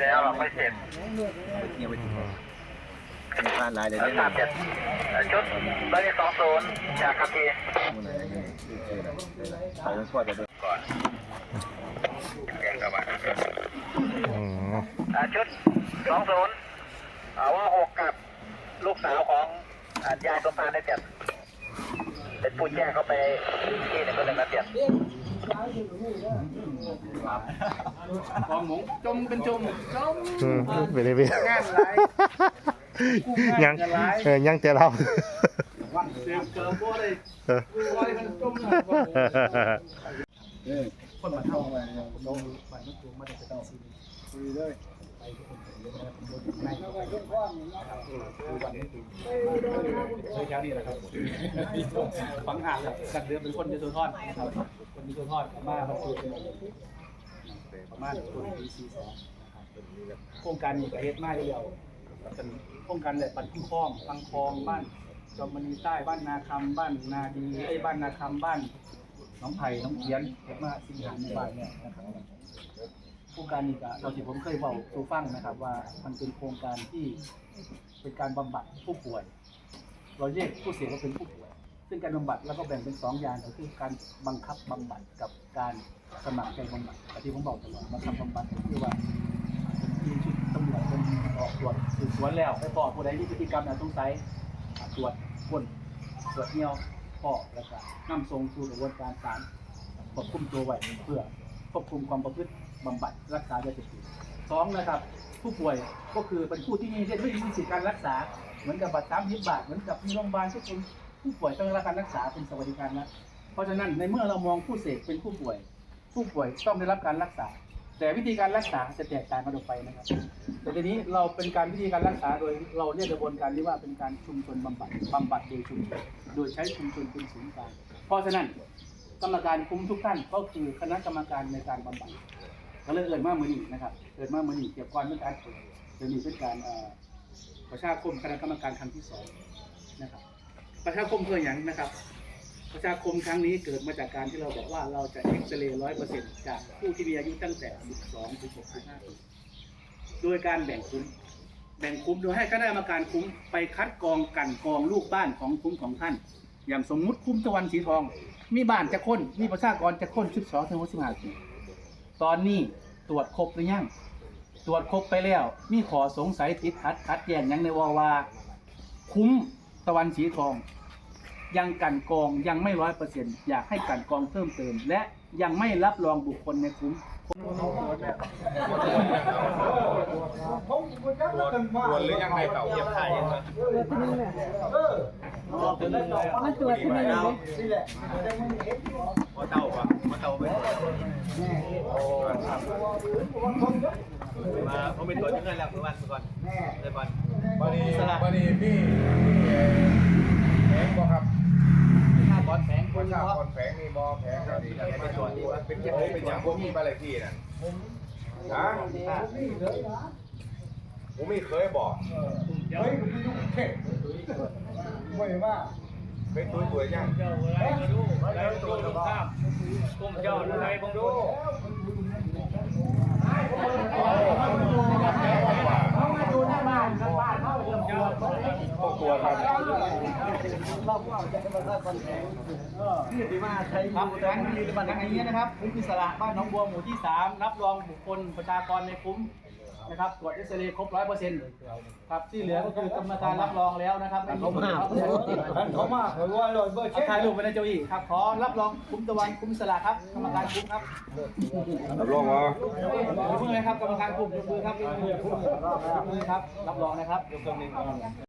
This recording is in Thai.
หน่อยไปแล้วเราไม่เสร็จเงียบไปถึงเป็นพลาดหลายเลยแล้วเนี่ยสามเจ็ดชุดร้อยสองศูนย์จากครับพี่มันอะไรเนี่ยชื่ออะไรใครต้องช่วยกันด้วยก่อนแกงกระบะอืมอ่าชุดสองศูนย์เอาว่าหกกับลูกสาวของอ่ายายสมพานได้เจ็ดเป็นผู้แจ้งเข้าไปที่หนึ่งคนหนึ่งนะเจ็ด ของหมูจมเป็นจมจมอืมไปเลยพี่งานไรยังเออยังแต่เราเสียงเกินโบ้เลยเออโบ้เลยมันจมเลยคนมาเท่าไปลงไปมันตัวมาได้ไปต้องซีรีเลยไปทุกคนเลย นะครับผมโดนในเข้าไปเยอะว่าคือวันนี้แถวนี้แหละครับฟังอ่านครับสักเดือนเป็นคนยโสธรนะครับคนยโสธรมาบรรจุเป็นประมาณคนปีสี่สองนะครับโครงการนี้ก็เฮ็ดมาเดียวเป็นโครงการเลยปัดคุ้มคลองฟังคลองบ้านจอมมณีใต้บ้านนาคำบ้านนาดีไอ้บ้านนาคำบ้านน้องไผ่น้องเขียนเฮ็ดมาสิ่งหาในบ้านเนี่ยนะครับ โครงการนี้ก็เราที่ผมเคยบอกสู่ฟังนะครับ ว่ามันเป็นโครงการที่เป็นการบำบัดผู้ป่วย เราเรียกผู้เสียว่าเป็นผู้ป่วย ซึ่งการบำบัดแล้วก็แบ่งเป็นสองอย่างก็คือการบังคับบำบัดกับการสมัครใจบำบัดแต่ที่ผมบอกตลอดบังคับบำบัดก็คือว่าทีชุดตำรวจเป็นออกตรวจสืบสวนแล้วไปพอผู้ใดที่พฤติกรรมน่าสงสัยตรวจคนตรวจเงี้ยวพอแล้วก็นำส่งสู่กระบวนการศาลควบคุมตัวไว้เพื่อควบคุมความประพฤติ บำบัดรักษายาเสพติดสองนะครับผู้ป่วยก็คือเป็นผู้ที่มีได้ไม่มีสิทธิการรักษา เหมือนกับบัตรสามสิบบาทเหมือนกับที่โรงพยาบาลทุกคนผู้ป่วยต้องได้รับการรักษาเป็นสวัสดิการนะเพราะฉะนั้นในเมื่อเรามองผู้เสพเป็นผู้ป่วย ผู้ป่วยต้องได้รับการรักษา แต่วิธีการรักษาจะแตกต่างกันออกไปนะครับ แต่ทีนี้เราเป็นการวิธีการรักษาโดยเราเรียกกระบวนการที่ว่าเป็นการชุมชนบำบัดบำบัดโดยชุมชนโดยใช้ชุมชนเป็นศูนย์กลางเพราะฉะนั้นกรรมการคุมทุกท่านก็คือคณะกรรมการในการบำบัด ก็เลยเอินมามือนี้นะครับเอินมามือนี้เกี่ยวก่อนเป็นการเปิดเดี๋ยวนี้เป็นการประชาคมคณะกรรมการครั้งที่สองนะครับประชาคมเพื่ออย่างนะครับ ประชาคมครั้งนี้เกิดมาจากการที่เราบอกว่าเราจะเอ็กซเรย์ร้อยเปอร์เซ็นต์จากผู้ที่มีอายุตั้งแต่ 12 ถึง 65 ปีโดยการแบ่งคุ้ม แบ่งคุ้มโดยให้คณะกรรมการคุ้มไปคัดกรองกันกรองลูกบ้านของคุ้มของท่าน อย่างสมมุติคุ้มตะวันสีทอง มีบ้านจะค้นมีประชากรจะค้น 12 ถึง 65 ปี ตอนนี้ตรวจครบหรือยังตรวจครบไปแล้ว มีขอสงสัยติดขัดขัดแย้งหยังในวาวา คุ้มตะวันสีทอง ยังกลันกรองยังไม่ร้อยเปอร์เซ็นต์อยากให้กลันกรองเพิ่มเติม และยังไม่รับรองบุคคลในคุ้มวนหรือยังไงเก่าเยียบไทยมันตรวจที่มันอยู่เลยมอเต่าปะมอเต่าไป มาเขาไปตรวจเงินแล้วเมื่อวันก่อนเมื่อวันวันนี้วันนี้พี่แผงบ่ครับบอลแฝงคนนชาเพราะคนแผงมีบ่แผงครับนี่ไปตรวจนี่ว่าเป็นยังเป็นอย่างพวกมีบ้านเลขที่น่ะฮะผมไม่เคยบอกเฮ้ยเข็ดไม่ว่าเป็นตัวตัวยังเจ้าอะไรมาดูแล้วตัวตรงข้ามกุมเจ้าอะไรบังดู เขามาดูหน้าบ้านข้างบ้านเขาเริ่มปวดพวกตัวครับครับครั้งนี้บัตรครั้งนี้นะครับคุ้มอิสระบ้านหนองบัวหมู่ที่ 3 รับรองบุคคลประชากรในคุ้ม นะครับตรวจเอ็กซเรย์ครบร้อยเปอร์เซ็นต์ครับที่เหลือก็คือกรรมการรับรองแล้วนะครับเขามาเขามาเขาว่าเลยเบอร์เช็คถ่ายรูปไปในโจอี้ครับขอรับรองคุ้มตะวันคุ้มอิสระครับกรรมการคุ้มครับรับรองว่ายกมือเลยครับกรรมการคุ้มยกมือครับยกมือยกมือครับรับรองนะครับยกมือหนึ่ง